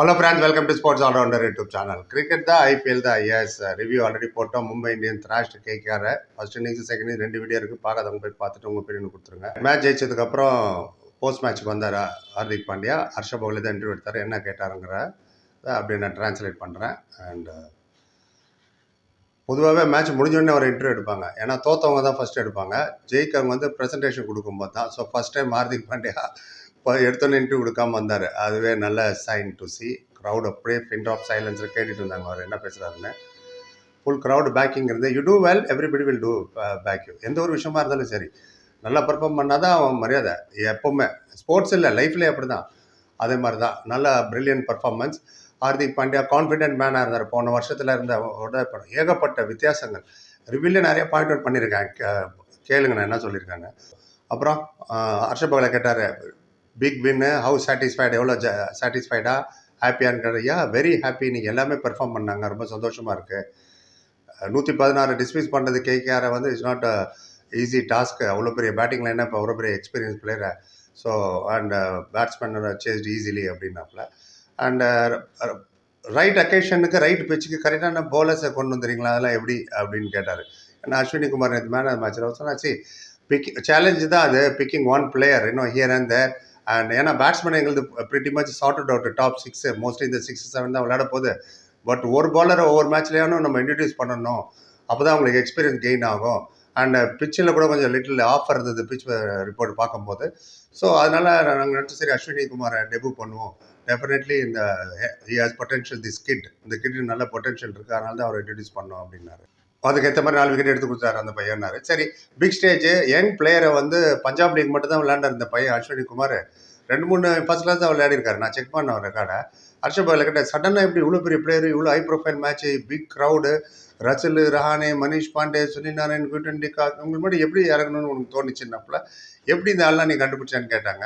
Hello friends welcome to sports all rounder YouTube channel cricket தான் IPL தான் எஸ் review already போட்டோம். Mumbai Indians ராஷ்ட் கேக்கார ஃபர்ஸ்ட் இன்னிங்ஸ் செகண்ட் இன்னிங்ஸ் ரெண்டு வீடியோ இருக்குது பார்க்காதவங்க போய் பார்த்துட்டு உங்கள் பெரிய கொடுத்துருங்க. மேட்ச் ஜெயிச்சதுக்கப்புறம் போஸ்ட் மேட்ச்க்கு வந்தார் ஹார்திக் பாண்டியா? ஹர்ஷ பவுலி தான் இன்டர்வியூ எடுத்தார். என்ன கேட்டாருங்கிற அப்படியே நான் ட்ரான்ஸ்லேட் பண்ணுறேன் அண்டு பொதுவாகவே மேட்ச் முடிஞ்சோடனே ஒரு இன்டர்வியூ எடுப்பாங்க. ஏன்னா தோத்தவங்க தான் ஃபஸ்ட்டு எடுப்பாங்க. ஜெயிக்கவங்க வந்து ப்ரெசன்டேஷன் கொடுக்கும்போது தான். So first time Hardik Pandya இப்போ எடுத்தோன்னே இன்டர்வியூ கொடுக்காம வந்தார். அதுவே நல்ல சைன் டு சி க்ரௌட் அப்படியே பின் ஆஃப் சைலன்ஸில் கேட்டுட்டு இருந்தாங்க அவர். என்ன பேசுகிறாருன்னு ஃபுல் க்ரௌட் பேக்கிங் இருந்து you do well everybody will do back you எந்த ஒரு விஷயமா இருந்தாலும் சரி. நல்லா பர்ஃபார்ம் பண்ணால் தான் அவன் மரியாதை. எப்போவுமே. ஸ்போர்ட்ஸ் இல்லை லைஃப்லேயே அப்படி தான் அதே மாதிரி தான் நல்ல brilliant performance Hardik Pandya confident மேனாக இருந்தார். போன வருஷத்தில் இருந்த விட ஏகப்பட்ட வித்தியாசங்கள். ரிவில்ல நிறைய பாயிண்ட் அவுட் பண்ணியிருக்கேன் கே- கேளுங்க நான் என்ன சொல்லியிருக்காங்க. அப்புறம் ஹர்ஷபகலை கேட்டார். பிக் வின்னு ஹவு சாட்டிஸ்ஃபைடு எவ்வளோ ஜ சாட்டிஸ்ஃபைடாக ஹாப்பியான்னு யா வெரி ஹாப்பி நீங்கள் எல்லாமே பெர்ஃபார்ம் பண்ணாங்க. ரொம்ப சந்தோஷமாக இருக்குது நூற்றி பதினாறு டிஸ்மிஸ் பண்ணுறது கேகேஆரை வந்து இட்ஸ் நாட் ஈஸி டாஸ்க் அவ்வளோ பெரிய பேட்டிங் லைனாக இப்போ அவ்வளோ பெரிய எக்ஸ்பீரியன்ஸ் பிளேயரை so and batsman chased easily அப்படின்னாப்புல. And right அக்கேஷனுக்கு ரைட் பிச்சுக்கு கரெக்டான போலர்ஸை கொண்டு வந்துறீங்களா அதெல்லாம் எப்படி அப்படின்னு கேட்டார். ஏன்னா அஸ்வினி குமார் நேற்று மேன் மேட்ச்சில் சொன்னாச்சு பிக் சேலஞ்சு தான் அது. பிக்கிங் ஒன் பிளேயர் இன்னும் ஹியர் அண்ட் தேர் அண்ட் ஏன்னா பேட்ஸ்மேன் எங்களுக்கு pretty much sorted out top six mostly இந்த சிக்ஸ் செவன் தான் விளையாட போகுது. பட் ஒரு பாலரை ஒவ்வொரு மேட்ச்லேயானும் நம்ம இன்ட்ரடியூஸ் பண்ணணும். அப்போ தான் உங்களுக்கு எக்ஸ்பீரியன்ஸ் கெயின் ஆகும் அண்ட் பிச்சில் uh, கூட கொஞ்சம் லிட்டில் ஆஃப் இருந்தது பிச் ரிப்போர்ட் uh, பார்க்கும்போது. ஸோ அதனால் நாங்கள் நினச்சி சரி அஸ்வினி குமாரை டெபு பண்ணுவோம். டெஃபினெட்லி இந்த he has potential this kid இந்த கிட்டு நல்ல பொட்டன்ஷியல் இருக்குது அதனால தான் அவர் இன்ட்ரடியூஸ் பண்ணோம் அப்படின்னாரு. அதுக்கேற்ற மாதிரி நாலு விக்கெட் எடுத்து கொடுத்தாரு அந்த பையன்னாரு. சரி பிக் ஸ்டேஜ் யங் பிளேயரை வந்து பஞ்சாப் லீக் மட்டும் தான் விளையாண்டார் இந்த பையன் அஸ்வினி குமார். ரெண்டு மூணு ஃபர்ஸ்ட் கிளாஸ் தான் விளையாடிருக்காரு. நான் செக் பண்ண ரெக்கார்டை ஹர்ஷப் பகல் கிட்ட சடனாக எப்படி இவ்வளோ பெரிய பிளேயர் இவ்வளோ high profile match big crowd Russell Rahane Manish Pandey Sunil Narine Quinton de Kock உங்களுக்கு மட்டும் எப்படி இறங்கணும்னு உனக்கு தோணுச்சுன்னாப்புல எப்படி இந்த ஆள்லாம் நீ கண்டுபிடிச்சான்னு கேட்டாங்க.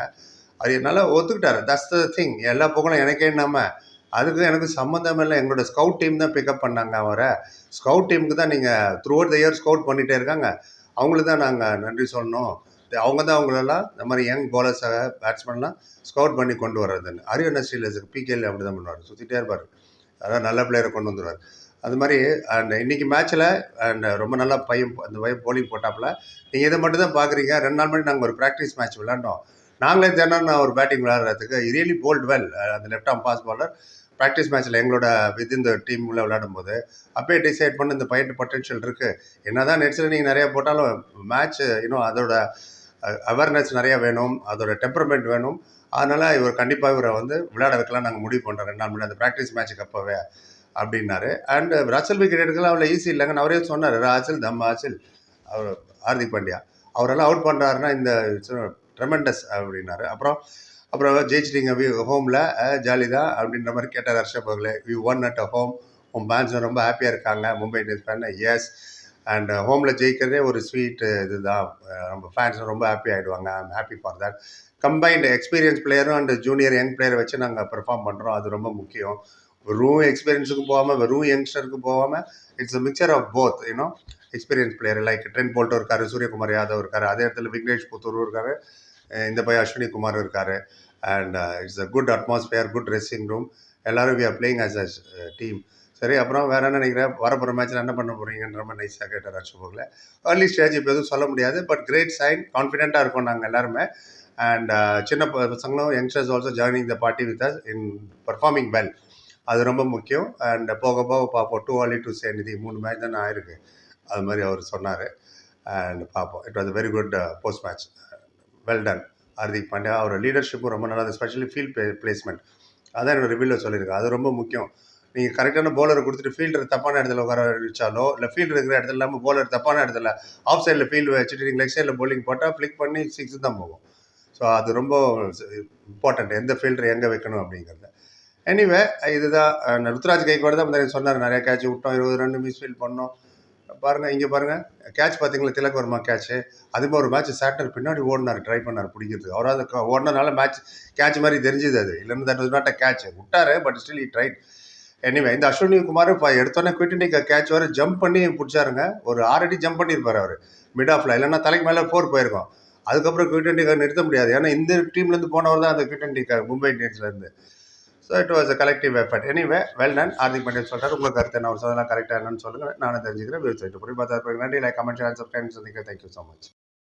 அது என்னால் ஒத்துக்கிட்டாரு. தட்ஸ் த திங் எல்லா புகழும் எனக்கே இல்லாமல் அதுக்கு எனக்கு சம்மந்தம் இல்லை. எங்களோட ஸ்கவுட் டீம் தான் பிக்கப் பண்ணாங்க அவரை. ஸ்கவுட் டீமுக்கு தான் நீங்கள் throughout the year scout பண்ணிகிட்டே இருக்காங்க. அவங்களுக்கு தான் நாங்கள் நன்றி சொல்லணும். அவங்க தான் அவங்களெல்லாம் இந்த மாதிரி யங் போலர்ஸாக பேட்ஸ்மேன்லாம் ஸ்கவுட் பண்ணி கொண்டு வர்றதுன்னு. அரியண ஸ்ரீலஸுக்கு பிகேல அப்படி தான் பண்ணுவார். சுற்றிட்டே இருப்பார். அதாவது நல்ல பிளேயரை கொண்டு வந்துடுவார் அது மாதிரி அண்ட் இன்னைக்கு மேட்ச்சில் அண்ட் ரொம்ப நல்லா பையன் அந்த பையன் போலிங் போட்டாப்புல. நீங்கள் இதை மட்டும் தான் பார்க்குறீங்க ரெண்டு நாள் முன்னாடி நாங்கள் ஒரு ப்ராக்டிஸ் மேட்ச் விளாண்டோம் நாங்களே தினம் நான் ஒரு பேட்டிங் விளாட்றதுக்கு ரியலி போல்ட் வெல் அந்த left arm pace bowler practice மேட்ச்சில் எங்களோட வித் இந்த டீம் உள்ள விளையாடும் போது அப்பயே டிசைட் பண்ணி இந்த பையன் பொட்டென்ஷியல் இருக்குது என்ன தான் நெட்ஸில் நீங்கள் நிறையா போட்டாலும் மேட்ச் இன்னும் அதோட அவேர்னஸ் நிறையா வேணும் அதோட டெம்பரமெண்ட் வேணும். அதனால் இவர் கண்டிப்பாக இவரை வந்து விளையாட வைக்கலாம் நாங்கள் முடிவு பண்ணுறோம் ரெண்டு நாள் முன்னாடி அந்த ப்ராக்டிஸ் மேட்ச்சுக்கு அப்போவே அப்படின்னாரு. அண்ட் ரசல் விக்கெட் எடுக்கலாம் அவ்வளோ ஈஸி இல்லைங்கன்னு அவரே சொன்னார். ராசில் தம் ஆசில் அவர் ஹார்திக் பாண்டியா. அவரெல்லாம் அவுட் பண்ணுறாருன்னா இந்த ட்ரெமெண்டஸ் அப்படின்னாரு. அப்புறம் அப்புறம் ஜெயிச்சிட்டிங்க வி ஹோமில் ஜாலி தான் அப்படின்ற மாதிரி கேட்டார் ஹர்ஷப் அவர்களே. We won at a home உன் ஃபேன்ஸ் ரொம்ப ஹாப்பியாக இருக்காங்க. Mumbai Indians fans and ஹோமில் ஜெயிக்கிறதே ஒரு ஸ்வீட் இது தான் நம்ம ஃபேன்ஸ் ரொம்ப ஹாப்பி ஆகிடுவாங்க I'm happy for that combined experience பிளேயரும் and junior young பிளேயரை வச்சு நாங்கள் பெர்ஃபார்ம் பண்ணுறோம் அது ரொம்ப முக்கியம். வெறும் எக்ஸ்பீரியன்ஸுக்கு போகாமல் வெறும் யங்ஸ்டருக்கு போகாமல் it's a mixture of both you know experience player like Trent போல்ட்டோ இருக்காரு சூரியகுமார் யாதவ் இருக்காரு அதே இடத்துல விக்னேஷ் புத்தூர் இருக்காரு. இந்த பையன் அஸ்வினி குமார் இருக்கார். And it's a good atmosphere good dressing room எல்லோரும் we are playing as a team சரி அப்புறம் வேற என்ன நினைக்கிறேன் வரப்போகிற மேட்ச்சில் என்ன பண்ண போகிறீங்கன்ற மாதிரி நைஸாக கேட்டார் அர்ஷபோகில் ஏர்லி ஸ்டேஜ் இப்போ எதுவும் சொல்ல முடியாது பட் கிரேட் சைன் கான்ஃபிடென்ட்டாக இருக்கோம் நாங்கள் எல்லாருமே. அண்ட் uh, சின்ன ப- பசங்களும் youngsters also joining the party with us in performing well அது ரொம்ப முக்கியம். அண்ட் uh, போக போக பார்ப்போம். டூ ஆலி டூ சே நிதி மூணு மேட்ச் தான் ஆயிருக்கு. அது மாதிரி அவர் சொன்னார். அண்ட் பார்ப்போம். It was very good post match well done Hardik Pandya அவர் லீடர்ஷிப்பும் ரொம்ப நல்லா ஸ்பெஷலி ஃபீல்ட் பிளேஸ்மெண்ட் அதான் என்னோட ரிவ்யூவில் சொல்லியிருக்கேன் அது ரொம்ப முக்கியம். நீங்கள் கரெக்டான போலரை கொடுத்துட்டு ஃபீல்டர் தப்பான இடத்துல உட்கார வச்சாலோ இல்லை ஃபீல்டு இருக்கிற இடத்துல இல்லாமல் போலர் தப்பான இடத்துல ஆஃப் சைடில் ஃபீல்டு வச்சுட்டு நீங்கள் லெக் சைடில் போலிங் போட்டால் ஃப்ளிக் பண்ணி சிக்ஸ் தான் போகும். ஸோ அது ரொம்ப இம்பார்ட்டண்ட் எந்த ஃபீல்டர் எங்கே வைக்கணும் அப்படிங்கிறது. எனிவே இதுதான் அஹ், ருத்ராஜ் கூட தான் சொன்னார். நிறைய கேட்ச் விட்டோம். இருபது ரன் மிஸ் ஃபீல் பண்ணோம். பாருங்க இங்கே பாருங்க. கேட்ச் பார்த்தீங்களா? திலக் வர்மா கேட்ச் அது மாதிரி ஒரு மேட்ச் சாட்டர் பின்னாடி ஓடினார் ட்ரை பண்ணார் பிடிக்கிறதுக்கு. அவர் அந்த ஓடினனால மேட்ச் கேட்ச் மாதிரி தெரிஞ்சுது அது. இல்லைன்னா that was not a catch விட்டாரு but still he tried anyway இந்த அஸ்வினி குமார் இப்போ எடுத்தோன்னே குவிட்டி கேட்ச் வர ஜம்ப் பண்ணி பிடிச்சாருங்க. ஒரு ஆறடி ஜம்ப் பண்ணியிருப்பார் அவர். மிட் ஆஃப்ல இல்லைன்னா தலைக்கு மேலே ஃபோர் போயிருக்கும். அதுக்கப்புறம் குவிட்டி நிறுத்த முடியாது. ஏன்னா இந்த டீம்லேருந்து போனவர் தான் அந்த குவிட்டி Mumbai இந்தியன்ஸ்லேருந்து so it was a collective effort anyway well done Hardik Pandya சொல்கிறார் உங்களுக்கு கருத்து என்ன? அவர் சொல்லலாம் கரெக்டாக என்னன்னு சொல்லுங்கள் நானும் தெரிஞ்சுக்கிறேன். விவசாயிட்டு புரியும் பார்த்தா நன்றி. லைக் கமெண்ட் ஷேர் சப்ஸ்கிரைப் சந்திக்கிறேன். Thank you so much